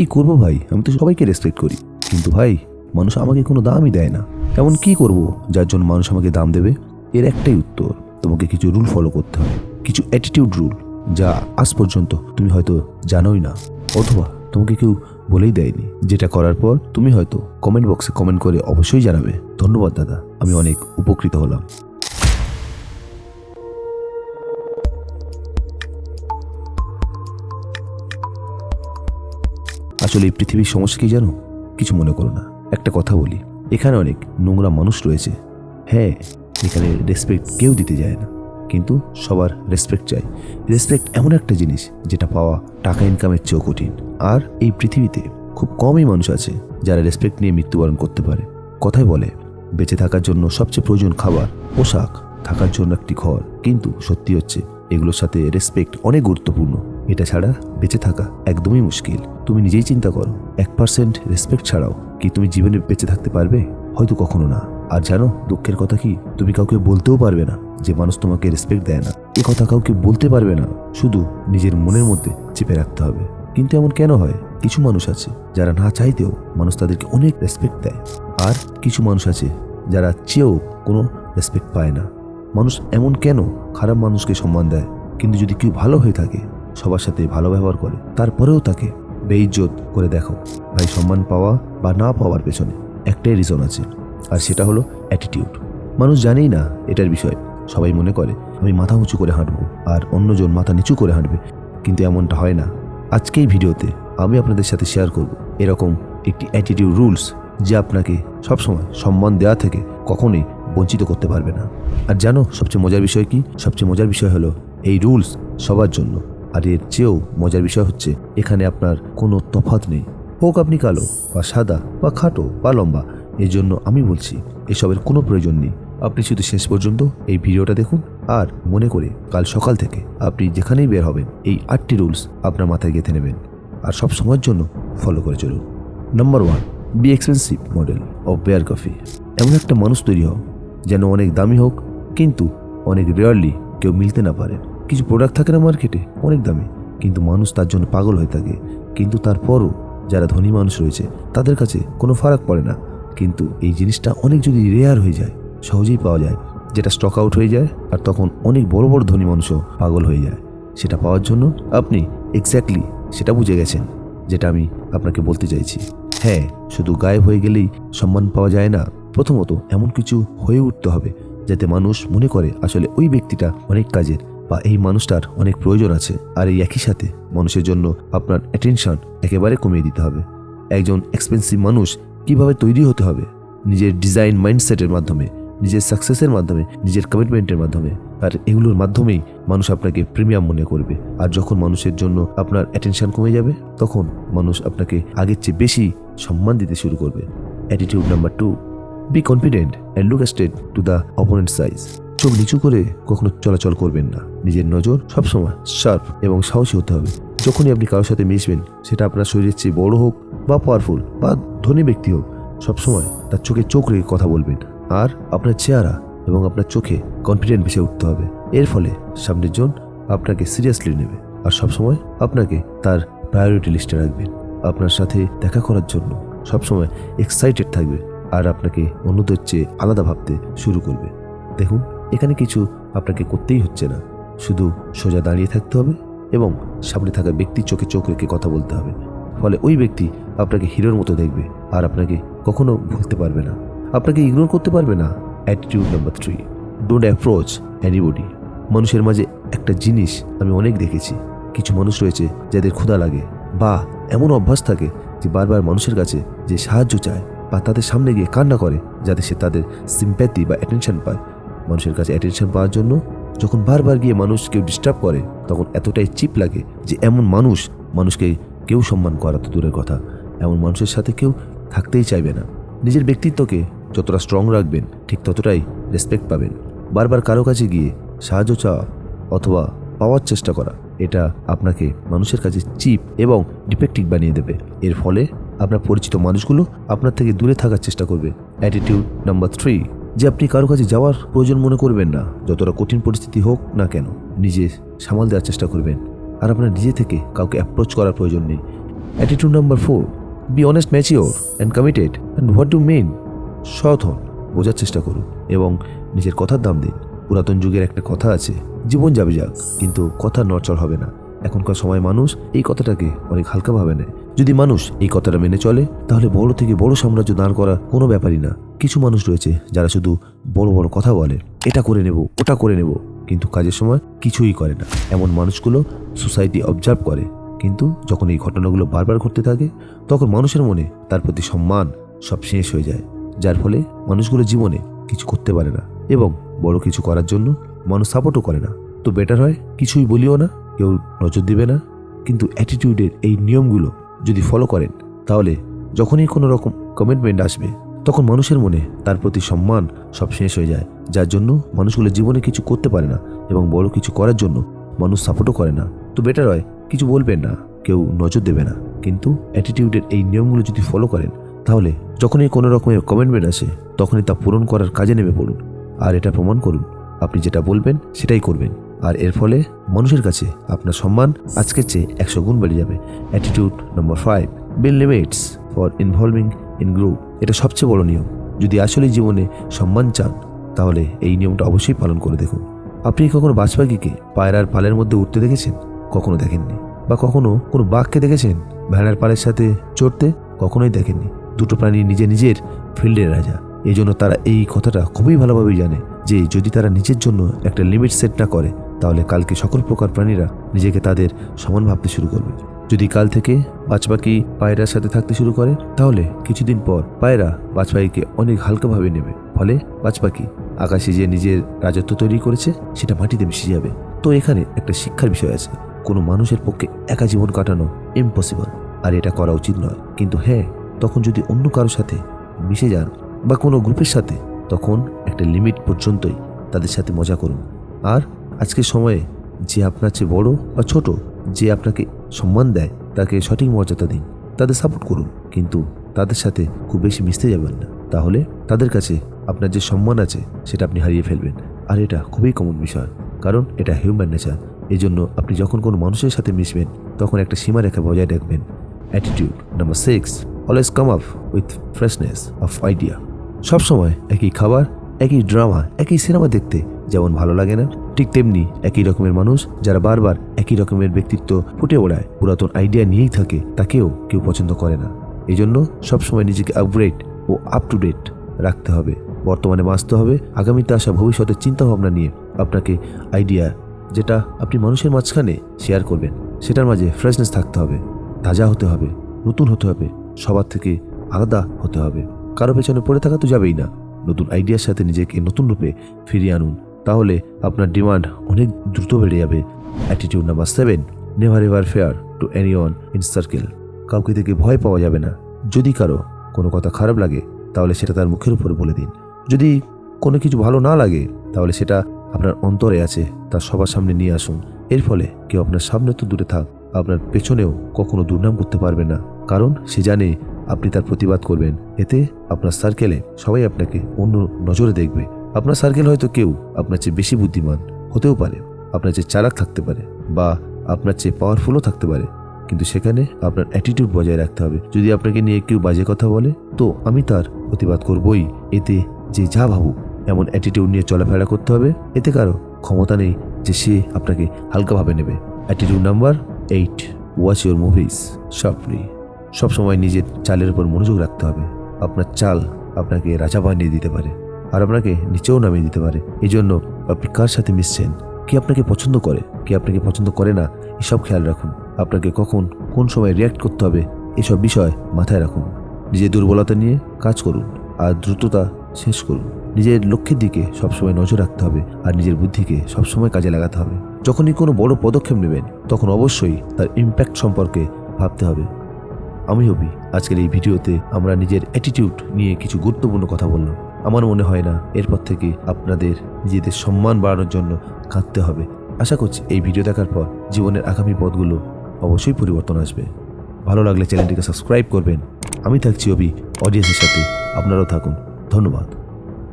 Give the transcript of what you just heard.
কি করব ভাই? আমি তো সবাইকে রেসপেক্ট করি। কিন্তু ভাই, মানুষ আমাকে কোনো দামই দেয় না। এমন কি করব? যার জন্য মানুষ আমাকে দাম দেবে? এর একটাই উত্তর, তোমাকে কিছু রুল ফলো করতে হবে। কিছু অ্যাটিটিউড রুল যা আজ পর্যন্ত তুমি হয়তো জানোই না। অথবা তোমাকে কেউ বলেই দেয়নি। যেটা করার পর তুমি হয়তো কমেন্ট বক্সে কমেন্ট করে অবশ্যই জানাবে। ধন্যবাদ দাদা, আমি অনেক উপকৃত হলাম। আসলে এই পৃথিবীর সমস্যা কি জানো? কিছু মনে করো না। একটা কথা বলি, এখানে অনেক নোংরা মানুষ রয়েছে। হ্যাঁ এখানে রেসপেক্ট কেউ দিতে যায় না। কিন্তু সবার রেসপেক্ট চাই। রেসপেক্ট এমন একটা জিনিস যেটা পাওয়া টাকা ইনকামের চেয়েও কঠিন। আর এই পৃথিবীতে খুব কমই মানুষ আছে যারা রেসপেক্ট নিয়ে মৃত্যুবরণ করতে পারে। কথাই বলে, বেঁচে থাকার জন্য সবচেয়ে প্রয়োজন খাবার, পোশাক। থাকার জন্য একটি ঘর। কিন্তু সত্যি হচ্ছে, এগুলোর সাথে রেসপেক্ট অনেক গুরুত্বপূর্ণ। এটা ছাড়া বেঁচে থাকা একদমই মুশকিল। তুমি নিজেই চিন্তা করো, এক পার্সেন্ট রেসপেক্ট ছাড়াও কি তুমি জীবনে বেঁচে থাকতে পারবে? হয়তো কখনো না। আর জানো, দুঃখের কথা কি, তুমি কাউকে বলতেও পারবে না। যে মানুষ তোমাকে রেসপেক্ট দেয় না, এ কথা কাউকে বলতে পারবে না। শুধু নিজের মনের মধ্যে চেপে রাখতে হবে। কিন্তু এমন কেন হয়? কিছু মানুষ আছে, যারা না চাইতেও মানুষ তাদেরকে অনেক রেসপেক্ট দেয়। আর কিছু মানুষ আছে, যারা চেয়েও কোনো রেসপেক্ট পায় না। মানুষ এমন কেন? খারাপ মানুষকে সম্মান দেয়। কিন্তু যদি কেউ ভালো হয়ে থাকে সবার সাথে ভালো ব্যবহার করে, তারপরেও তাকে বেইজ্জত করে দেখো। ভাই, সম্মান পাওয়া বা না পাওয়ার পেছনে একটাই রিজন আছে, আর সেটা হলো অ্যাটিটিউড মানুষ জানেই না এটার বিষয়ে। সবাই মনে করে, আমি মাথা উঁচু করে হাঁটবো আর অন্যজন মাথা নিচু করে হাঁটবে। কিন্তু এমনটা হয় না। আজকেই ভিডিওতে আমি আপনাদের সাথে শেয়ার করব এরকম একটি অ্যাটিটিউড রুলস যে আপনাকে সবসময় সম্মান দেওয়া থেকে কখনোই বঞ্চিত করতে পারবে না। আর জানো, সবচেয়ে মজার বিষয় কি? সবচেয়ে মজার বিষয় হলো এই রুলস সবার জন্য। আর এর চেয়েও মজার বিষয় হচ্ছে, এখানে আপনার কোনো তফাৎ নেই। হোক আপনি কালো বা সাদা বা খাটো বা লম্বা, এর জন্য আমি বলছি, এসবের কোনো প্রয়োজন নেই। আপনি শুধু শেষ পর্যন্ত এই ভিডিওটা দেখুন আর মনে করে কাল সকাল থেকে আপনি যেখানেই বের হবেন, এই আটটি রুলস আপনার মাথায় গেঁথে নেবেন আর সব সময়ের জন্য ফলো করে চলুন। Number one be expensive model of bear coffee এমন একটা মানুষ তৈরি হোক যেন অনেক দামি হোক, কিন্তু অনেক রেয়ারলি কেউ মিলতে না পারে। কিছু প্রোডাক্ট থাকে না মার্কেটে অনেক দামি। কিন্তু মানুষ তার জন্য পাগল হয়ে থাকে। কিন্তু তারপরও যারা ধনী মানুষ রয়েছে, তাদের কাছে কোনো ফারাক পড়ে না। কিন্তু এই জিনিসটা অনেক যদি রেয়ার হয়ে যায়, সহজেই পাওয়া যায়। যেটা স্টক আউট হয়ে যায়, আর তখন অনেক বড় বড় ধনী মানুষও পাগল হয়ে যায়। সেটা পাওয়ার জন্য আপনি এক্স্যাক্টলি সেটা বুঝে গেছেন, যেটা আমি আপনাকে বলতে চাইছি। হ্যাঁ শুধু গায়েব হয়ে গেলেই সম্মান পাওয়া যায় না। প্রথমত এমন কিছু হয়ে উঠতে হবে, যাতে মানুষ মনে করে আসলে ওই ব্যক্তিটা অনেক কাজের। বা এই মানুষটার অনেক প্রয়োজন আছে। আর এই একই সাথে মানুষের জন্য আপনার অ্যাটেনশন একেবারে কমিয়ে দিতে হবে। একজন এক্সপেন্সিভ মানুষ কীভাবে তৈরি হতে হবে? নিজের ডিজাইন মাইন্ডসেটের মাধ্যমে, নিজের সাকসেসের মাধ্যমে, নিজের কমিটমেন্টের মাধ্যমে। আর এগুলোর মাধ্যমেই মানুষ আপনাকে প্রিমিয়াম মনে করবে। আর যখন মানুষের জন্য আপনার অ্যাটেনশন কমে যাবে, তখন মানুষ আপনাকে আগের চেয়ে বেশি সম্মান দিতে শুরু করবে। Attitude number two be confident and look straight to the opponent size চোখ নিচু করে কখনো চলাচল করবেন না। নিজের নজর সবসময় শার্প এবং সাহসী হতে হবে। যখনই আপনি কারোর সাথে মিশবেন, সেটা আপনার শরীরের চেয়ে বড় হোক বা পাওয়ারফুল বা ধনী ব্যক্তি হোক, সবসময় তার চোখে চোখ রেখে কথা বলবেন। আর আপনার চেহারা এবং আপনার চোখে কনফিডেন্ট ভেসে উঠতে হবে। এর ফলে সামনের জন আপনাকে সিরিয়াসলি নেবে আর সবসময় আপনাকে তার প্রায়োরিটি লিস্টে রাখবেন। আপনার সাথে দেখা করার জন্য সবসময় এক্সাইটেড থাকবে আর আপনাকে অন্যদের চেয়ে আলাদা ভাবতে শুরু করবে। দেখুন এখানে কিছু আপনাকে করতেই হচ্ছে না। শুধু সোজা দাঁড়িয়ে থাকতে হবে এবং সামনে থাকা ব্যক্তির চোখে চোখ রেখে কথা বলতে হবে। ফলে ওই ব্যক্তি আপনাকে হিরোর মতো দেখবে আর আপনাকে কখনো ভুলতে পারবে না। আপনাকে ইগনোর করতে পারবে না। Attitude number three don't approach anybody মানুষের মাঝে একটা জিনিস আমি অনেক দেখেছি। কিছু মানুষ রয়েছে যাদের ক্ষুধা লাগে বা এমন অভ্যাস থাকে যে বারবার মানুষের কাছে যে সাহায্য চায় বা তাদের সামনে গিয়ে কান্না করে যাতে সে তাদের সিম্প্যাথি বা অ্যাটেনশন পায়। মানুষের কাছে অ্যাটেনশন পাওয়ার জন্য যখন বারবার গিয়ে মানুষ কেউ ডিস্টার্ব করে, তখন এতটাই চিপ লাগে যে এমন মানুষ, মানুষকে কেউ সম্মান করা তো দূরের কথা। এমন মানুষের সাথে কেউ থাকতেই চাইবে না। নিজের ব্যক্তিত্বকে যতটা স্ট্রং রাখবেন, ঠিক ততটাই রেসপেক্ট পাবেন। বারবার কারও কাছে গিয়ে সাহায্য চাওয়া অথবা পাওয়ার চেষ্টা করা, এটা আপনাকে মানুষের কাছে চিপ এবং ডিফেক্টিভ বানিয়ে দেবে। এর ফলে আপনার পরিচিত মানুষগুলো আপনার থেকে দূরে থাকার চেষ্টা করবে। অ্যাটিটিউড নাম্বার থ্রি যে আপনি কারও কাছে যাওয়ার প্রয়োজন মনে করবেন না, যতটা কঠিন পরিস্থিতি হোক না কেন। নিজে সামাল দেওয়ার চেষ্টা করবেন। আর আপনার নিজে থেকে কাউকে অ্যাপ্রোচ করার প্রয়োজন নেই। Attitude number four be honest mature and committed and what do men সৎ হন, বোঝার চেষ্টা করুন এবং নিজের কথার দাম দিন। পুরাতন যুগের একটা কথা আছে, জীবন যাবে যাক, কিন্তু কথা নড়চড় হবে না। এখনকার সময় মানুষ এই কথাটাকে অনেক হালকাভাবে নেয়। যদি মানুষ এই কথাটা মেনে চলে, তাহলে বড় থেকে বড় সাম্রাজ্য দাঁড় করা কোনো ব্যাপারই না। কিছু মানুষ রয়েছে যারা শুধু বড় বড় কথা বলে, এটা করে নেব, ওটা করে নেব। কিন্তু কাজের সময় কিছুই করে না। এমন মানুষগুলো সোসাইটি অবজার্ভ করে। কিন্তু যখন এই ঘটনাগুলো বারবার ঘটতে থাকে, তখন মানুষের মনে তার প্রতি সম্মান সব শেষ হয়ে যায়। যার ফলে মানুষগুলো জীবনে কিছু করতে পারে না এবং বড় কিছু করার জন্য মানুষ সাপোর্টও করে না। তো বেটার হয়, কিছুই বলিও না, কেউ নজর দিবে না। কিন্তু অ্যাটিটিউডের এই নিয়মগুলো যদি ফলো করেন, তাহলে যখনই কোনো রকম কমিটমেন্ট আসবে, তখন মানুষের মনে তার প্রতি সম্মান সব শেষ হয়ে যায়। যার জন্য মানুষগুলো জীবনে কিছু করতে পারে না এবং বড় কিছু করার জন্য মানুষ সাপোর্টও করে না। তো বেটার হয় কিছু বলবেন না, কেউ নজর দেবে না। কিন্তু অ্যাটিটিউডের এই নিয়মগুলো যদি ফলো করেন, তাহলে যখনই কোনো রকমের কমেন্টমেন্ট আসে, তখনই তা পূরণ করার কাজে নেমে পড়ুন। আর এটা প্রমাণ করুন, আপনি যেটা বলবেন সেটাই করবেন। আর এর ফলে মানুষের কাছে আপনার সম্মান আজকের চেয়ে একশো গুণ বেড়ে যাবে। Attitude number five build limits for involving in group এটা সবচেয়ে বড় নিয়ম। যদি আসলে জীবনে সম্মান চান, তাহলে এই নিয়মটা অবশ্যই পালন করে দেখুন। আপনি কখনো বাজ পাখিকে পায়রার পালের মধ্যে উঠতে দেখেছেন? কখনো দেখেননি। বা কখনো কোনো বাঘকে দেখেছেন? ভেড়ার পালের সাথে চড়তে কখনোই দেখেননি। দুটো প্রাণী নিজে নিজের ফিল্ডের রাজা। এই জন্য তারা এই কথাটা খুবই ভালোভাবেই জানে যে যদি তারা নিজের জন্য একটা লিমিট সেট না করে তাহলে কালকে সকল প্রকার প্রাণীরা নিজেকে তাদের সমান ভাবতে শুরু করবে। যদি কাল থেকে বাজপাখি পায়রার সাথে থাকতে শুরু করে, তাহলে কিছুদিন পর পায়রা বাজপাখিকে অনেক হালকাভাবে নেবে। ফলে বাজপাখি আকাশে যে নিজের রাজত্ব তৈরি করেছে, সেটা মাটিতে মিশে যাবে। তো এখানে একটা শিক্ষার বিষয় আছে। কোনো মানুষের পক্ষে একা জীবন কাটানো ইম্পসিবল আর এটা করা উচিত নয়। কিন্তু হ্যাঁ তখন যদি অন্য কারোর সাথে মিশে যান বা কোনো গ্রুপের সাথে, তখন একটা লিমিট পর্যন্তই তাদের সাথে মজা করুন। আর আজকের সময়ে যে আপনার চেয়ে বড় বা ছোট যে আপনাকে সম্মান দেয়, তাকে সঠিক মর্যাদা দিন। তাদের সাপোর্ট করুন, কিন্তু তাদের সাথে খুব বেশি মিশতে যাবেন না। তাহলে তাদের কাছে আপনার যে সম্মান আছে, সেটা আপনি হারিয়ে ফেলবেন। আর এটা খুবই কমন বিষয়, কারণ এটা হিউম্যান নেচার এই জন্য আপনি যখন কোনো মানুষের সাথে মিশবেন, তখন একটা সীমারেখা বজায় রাখবেন। Attitude number six always come up with freshness of idea সবসময় একই খাবার, একই ড্রামা একই সিনেমা দেখতে যেমন ভালো লাগে না ঠিক তেমনি একই রকমের মানুষ যারা বারবার একই রকমের ব্যক্তিত্ব ফুটে ওড়ায়। পুরাতন আইডিয়া নিয়েই থাকে, তাকেও কেউ পছন্দ করে না। এই জন্য সবসময় নিজেকে আপগ্রেড ও আপ টু ডেট রাখতে হবে। বর্তমানে বাঁচতে হবে, আগামীতে আসা ভবিষ্যতের চিন্তাভাবনা নিয়ে আপনাকে আইডিয়া যেটা আপনি মানুষের মাঝখানে শেয়ার করবেন, সেটার মাঝে ফ্রেশনেস থাকতে হবে, তাজা হতে হবে, নতুন হতে হবে, সবার থেকে আলাদা হতে হবে। কারও পেছনে পড়ে থাকা তো যাবেই না। নতুন আইডিয়ার সাথে নিজেকে নতুন রূপে ফিরিয়ে আনুন। তাহলে আপনার ডিমান্ড অনেক দ্রুত বেড়ে যাবে। Attitude number seven never ever fear to anyone in circle কাউকে থেকে ভয় পাওয়া যাবে না। যদি কারও কোনো কথা খারাপ লাগে, তাহলে সেটা তার মুখের উপর বলে দিন। যদি কোনো কিছু ভালো না লাগে, তাহলে সেটা আপনার অন্তরে আছে, তা সবার সামনে নিয়ে আসুন। এর ফলে কেউ আপনার সামনে তো দূরে থাক, আপনার পেছনেও কখনো দুর্নাম করতে পারবে না। কারণ সে জানে আপনি তার প্রতিবাদ করবেন। এতে আপনার সার্কেলে সবাই আপনাকে অন্য নজরে দেখবে। আপনার সার্কেল হয়তো কেউ আপনার চেয়ে বেশি বুদ্ধিমান হতেও পারে, আপনার চেয়ে চালাক থাকতে পারে বা আপনার চেয়ে পাওয়ারফুলও থাকতে পারে। কিন্তু সেখানে আপনার অ্যাটিটিউড বজায় রাখতে হবে। যদি আপনাকে নিয়ে কেউ বাজে কথা বলে, তো আমি তার প্রতিবাদ করবই। এতে যে যা ভাবুক, এমন অ্যাটিটিউড নিয়ে চলাফেরা করতে হবে। এতে কারও ক্ষমতা নেই যে সে আপনাকে হালকাভাবে নেবে। Attitude number eight watch your moves softly সবসময় নিজের চালের উপর মনোযোগ রাখতে হবে। আপনার চাল আপনাকে রাজা বানিয়ে দিতে পারে। আর আপনাকে নিচেও নামিয়ে দিতে পারে। এই জন্য আপনি কার সাথে মিশছেন? কে আপনাকে পছন্দ করে? কে আপনাকে পছন্দ করে না? এসব খেয়াল রাখুন। আপনাকে কখন কোন সময় রিয়াক্ট করতে হবে, এসব বিষয় মাথায় রাখুন। নিজের দুর্বলতা নিয়ে কাজ করুন আর দ্রুততা শেষ করুন। নিজের লক্ষ্যের দিকে সবসময় নজর রাখতে হবে আর নিজের বুদ্ধিকে সবসময় কাজে লাগাতে হবে। যখনই কোনো বড় পদক্ষেপ নেবেন, তখন অবশ্যই তার ইম্প্যাক্ট সম্পর্কে ভাবতে হবে। আমি হবি। আজকের এই ভিডিওতে আমরা নিজের অ্যাটিটিউড নিয়ে কিছু গুরুত্বপূর্ণ কথা বললাম। আমার মনে হয় না এরপর থেকে আপনাদের নিজেদের সম্মান বাড়ানোর জন্য কাঁদতে হবে। আশা করছি এই ভিডিও দেখার পর জীবনের আগামী পথগুলো অবশ্যই পরিবর্তন আসবে। ভালো লাগলে চ্যানেলটিকে সাবস্ক্রাইব করবেন। আমি থাকছি অবি অডিয়েন্সের সাথে। আপনারাও থাকুন। ধন্যবাদ।